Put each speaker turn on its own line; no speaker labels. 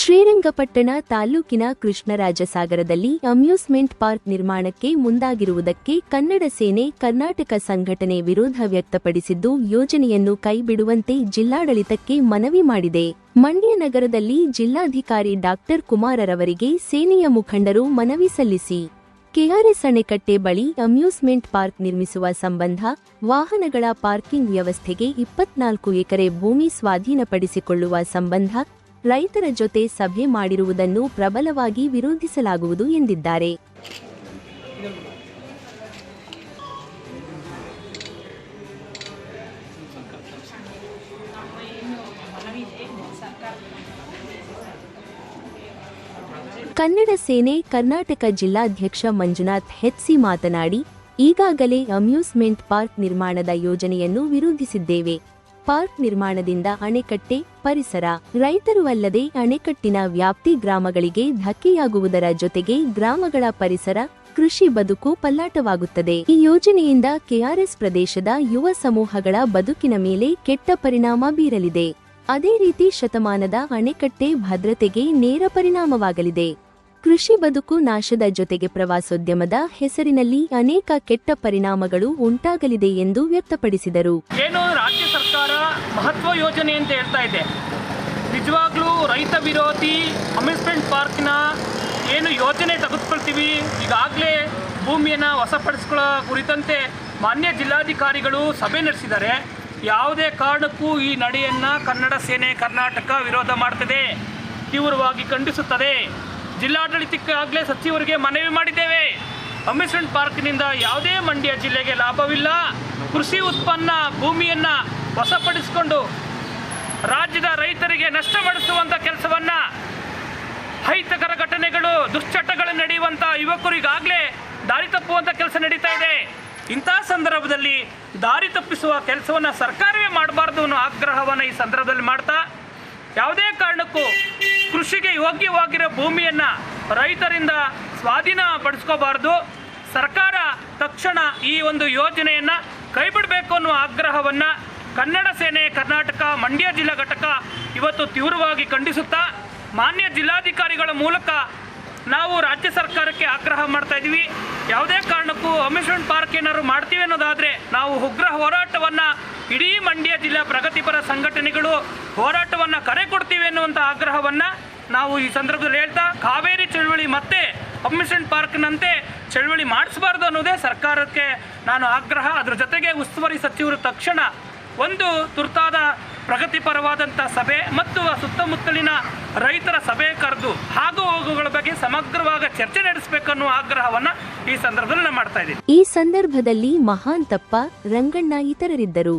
ಶ್ರೀರಂಗಪಟ್ಟಣ ತಾಲೂಕಿನ ಕೃಷ್ಣರಾಜಸಾಗರದಲ್ಲಿ amusement park ನಿರ್ಮಾಣಕ್ಕೆ ಮುಂದಾಗಿರುವುದಕ್ಕೆ ಕನ್ನಡ ಸೇನೆ, ಕರ್ನಾಟಕ ಸಂಘಟನೆ ವಿರೋಧ ವ್ಯಕ್ತಪಡಿಸಿದ್ದು, ಯೋಜನೆಯನ್ನು ಕೈಬಿಡುವಂತೆ ಜಿಲ್ಲಾಡಳಿತಕ್ಕೆ ಮನವಿ ಮಾಡಿದೆ. ಮಂಡ್ಯ ನಗರದಲ್ಲಿ ಜಿಲ್ಲಾಧಿಕಾರಿ ಡಾಕ್ಟರ್ ಕುಮಾರರವರಿಗೆ ಸೇನೆಯ ಮುಖಂಡರು ಮನವಿ ಸಲ್ಲಿಸಿ. ಕೆಆರ್ಎಸ್ ಅಣೆಕಟ್ಟೆ ಬಳಿ ಅಮ್ಯೂಸ್ಮೆಂಟ್ ಪಾರ್ಕ್ ನಿರ್ಮಿಸುವ ಸಂಬಂಧ ವಾಹನಗಳ ಪಾರ್ಕಿಂಗ್ ವ್ಯವಸ್ಥೆಗೆ ಇಪ್ಪತ್ನಾಲ್ಕು ಎಕರೆ ಭೂಮಿ ಸ್ವಾಧೀನಪಡಿಸಿಕೊಳ್ಳುವ ಸಂಬಂಧ ರೈತರ ಜೊತೆ ಸಭೆ ಮಾಡಿರುವುದನ್ನು ಪ್ರಬಲವಾಗಿ ವಿರೋಧಿಸಲಾಗುವುದು ಎಂದಿದ್ದಾರೆ. ಕನ್ನಡ ಸೇನೆ ಕರ್ನಾಟಕ ಜಿಲ್ಲಾಧ್ಯಕ್ಷ ಮಂಜುನಾಥ್ ಹೆಚ್ಸಿ ಮಾತನಾಡಿ, ಈಗಾಗಲೇ ಅಮ್ಯೂಸ್ಮೆಂಟ್ ಪಾರ್ಕ್ ನಿರ್ಮಾಣದ ಯೋಜನೆಯನ್ನು ವಿರೋಧಿಸಿದ್ದೇವೆ. ಪಾರ್ಕ್ ನಿರ್ಮಾಣದಿಂದ ಅಣೆಕಟ್ಟೆ, ಪರಿಸರ, ರೈತರು ಅಲ್ಲದೆ ಅಣೆಕಟ್ಟಿನ ವ್ಯಾಪ್ತಿ ಗ್ರಾಮಗಳಿಗೆ ಧಕ್ಕೆಯಾಗುವುದರ ಜೊತೆಗೆ ಗ್ರಾಮಗಳ ಪರಿಸರ, ಕೃಷಿ ಬದುಕು ಪಲ್ಲಾಟವಾಗುತ್ತದೆ. ಈ ಯೋಜನೆಯಿಂದ ಕೆಆರ್ಎಸ್ ಪ್ರದೇಶದ ಯುವ ಸಮೂಹಗಳ ಬದುಕಿನ ಮೇಲೆ ಕೆಟ್ಟ ಪರಿಣಾಮ ಬೀರಲಿದೆ. ಅದೇ ರೀತಿ ಶತಮಾನದ ಅಣೆಕಟ್ಟೆ ಭದ್ರತೆಗೆ ನೇರ ಪರಿಣಾಮವಾಗಲಿದೆ. ಕೃಷಿ ಬದುಕು ನಾಶದ ಜೊತೆಗೆ ಪ್ರವಾಸೋದ್ಯಮದ ಹೆಸರಿನಲ್ಲಿ ಅನೇಕ ಕೆಟ್ಟ ಪರಿಣಾಮಗಳು ಉಂಟಾಗಲಿದೆ ಎಂದು ವ್ಯಕ್ತಪಡಿಸಿದರು.
ಮಹತ್ವ ಯೋಜನೆ ಅಂತ ಹೇಳ್ತಾ ಇದೆ. ನಿಜವಾಗ್ಲೂ ರೈತ ವಿರೋಧಿ ಅಮ್ಯೂಸ್ಮೆಂಟ್ ಪಾರ್ಕ್ನ ಏನು ಯೋಜನೆ ತೆಗೆದುಕೊಳ್ತೀವಿ, ಈಗಾಗಲೇ ಭೂಮಿಯನ್ನು ವಶಪಡಿಸ್ಕೊಳ್ಳೋ ಕುರಿತಂತೆ ಮಾನ್ಯ ಜಿಲ್ಲಾಧಿಕಾರಿಗಳು ಸಭೆ ನಡೆಸಿದ್ದಾರೆ. ಯಾವುದೇ ಕಾರಣಕ್ಕೂ ಈ ನಡೆಯನ್ನು ಕನ್ನಡ ಸೇನೆ, ಕರ್ನಾಟಕ ವಿರೋಧ ಮಾಡ್ತದೆ, ತೀವ್ರವಾಗಿ ಖಂಡಿಸುತ್ತದೆ. ಜಿಲ್ಲಾಡಳಿತಕ್ಕಾಗಲೇ ಸಚಿವರಿಗೆ ಮನವಿ ಮಾಡಿದ್ದೇವೆ. ಅಮ್ಯೂಸ್ಮೆಂಟ್ ಪಾರ್ಕ್ನಿಂದ ಯಾವುದೇ ಮಂಡ್ಯ ಜಿಲ್ಲೆಗೆ ಲಾಭವಿಲ್ಲ. ಕೃಷಿ ಉತ್ಪನ್ನ ಭೂಮಿಯನ್ನು ವಶಪಡಿಸಿಕೊಂಡು ರಾಜ್ಯದ ರೈತರಿಗೆ ನಷ್ಟ ಮಾಡಿಸುವಂಥ ಕೆಲಸವನ್ನು ಅಹಿತಕರ ಘಟನೆಗಳು, ದುಶ್ಚಟಗಳು ನಡೆಯುವಂಥ ಯುವಕರು ಈಗಾಗಲೇ ದಾರಿ ತಪ್ಪುವಂಥ ಕೆಲಸ ನಡೀತಾ ಇದೆ. ಇಂಥ ಸಂದರ್ಭದಲ್ಲಿ ದಾರಿ ತಪ್ಪಿಸುವ ಕೆಲಸವನ್ನು ಸರ್ಕಾರವೇ ಮಾಡಬಾರ್ದು ಅನ್ನೋ ಆಗ್ರಹವನ್ನು ಈ ಸಂದರ್ಭದಲ್ಲಿ ಮಾಡ್ತಾ, ಯಾವುದೇ ಕಾರಣಕ್ಕೂ ಕೃಷಿಗೆ ಯೋಗ್ಯವಾಗಿರೋ ಭೂಮಿಯನ್ನು ರೈತರಿಂದ ಸ್ವಾಧೀನ ಪಡಿಸ್ಕೋಬಾರ್ದು. ಸರ್ಕಾರ ತಕ್ಷಣ ಈ ಒಂದು ಯೋಜನೆಯನ್ನು ಕೈಬಿಡಬೇಕು ಅನ್ನೋ ಆಗ್ರಹವನ್ನು ಕನ್ನಡ ಸೇನೆ ಕರ್ನಾಟಕ ಮಂಡ್ಯ ಜಿಲ್ಲಾ ಘಟಕ ಇವತ್ತು ತೀವ್ರವಾಗಿ ಖಂಡಿಸುತ್ತಾ ಮಾನ್ಯ ಜಿಲ್ಲಾಧಿಕಾರಿಗಳ ಮೂಲಕ ನಾವು ರಾಜ್ಯ ಸರ್ಕಾರಕ್ಕೆ ಆಗ್ರಹ ಮಾಡ್ತಾ ಇದ್ದೀವಿ. ಯಾವುದೇ ಕಾರಣಕ್ಕೂ ಅಮ್ಯೂಸ್ಮೆಂಟ್ ಪಾರ್ಕ್ ಏನಾದ್ರು ಮಾಡ್ತೀವಿ ಅನ್ನೋದಾದರೆ ನಾವು ಉಗ್ರ ಹೋರಾಟವನ್ನು ಇಡೀ ಮಂಡ್ಯ ಜಿಲ್ಲಾ ಪ್ರಗತಿಪರ ಸಂಘಟನೆಗಳು ಹೋರಾಟವನ್ನು ಕರೆ ಕೊಡ್ತೀವಿ ಅನ್ನುವಂಥ ಆಗ್ರಹವನ್ನು ನಾವು ಈ ಸಂದರ್ಭದಲ್ಲಿ ಹೇಳ್ತಾ, ಕಾವೇರಿ ಚಳವಳಿ ಮತ್ತೆ ಅಮ್ಯೂಸ್ಮೆಂಟ್ ಪಾರ್ಕ್ನಂತೆ ಚಳವಳಿ ಮಾಡಿಸಬಾರ್ದು ಅನ್ನೋದೇ ಸರ್ಕಾರಕ್ಕೆ ನಾನು ಆಗ್ರಹ. ಅದರ ಜೊತೆಗೆ ಉಸ್ತುವಾರಿ ಸಚಿವರು ತಕ್ಷಣ ಒಂದು ತುರ್ತಾದ ಪ್ರಗತಿಪರವಾದಂಥ ಸಭೆ ಮತ್ತು ಆ ಸುತ್ತಮುತ್ತಲಿನ ರೈತರ ಸಭೆ ಕರೆದು ಹಾಗೂ ಹೋಗುಗಳ ಬಗ್ಗೆ ಸಮಗ್ರವಾಗಿ ಚರ್ಚೆ ನಡೆಸಬೇಕನ್ನೋ ಆಗ್ರಹವನ್ನು ಈ ಸಂದರ್ಭದಲ್ಲಿ ನಾನು ಮಾಡ್ತಾ ಇದ್ದೀನಿ.
ಈ ಸಂದರ್ಭದಲ್ಲಿ ಮಹಾಂತಪ್ಪ ರಂಗಣ್ಣ ಇತರರಿದ್ದರು.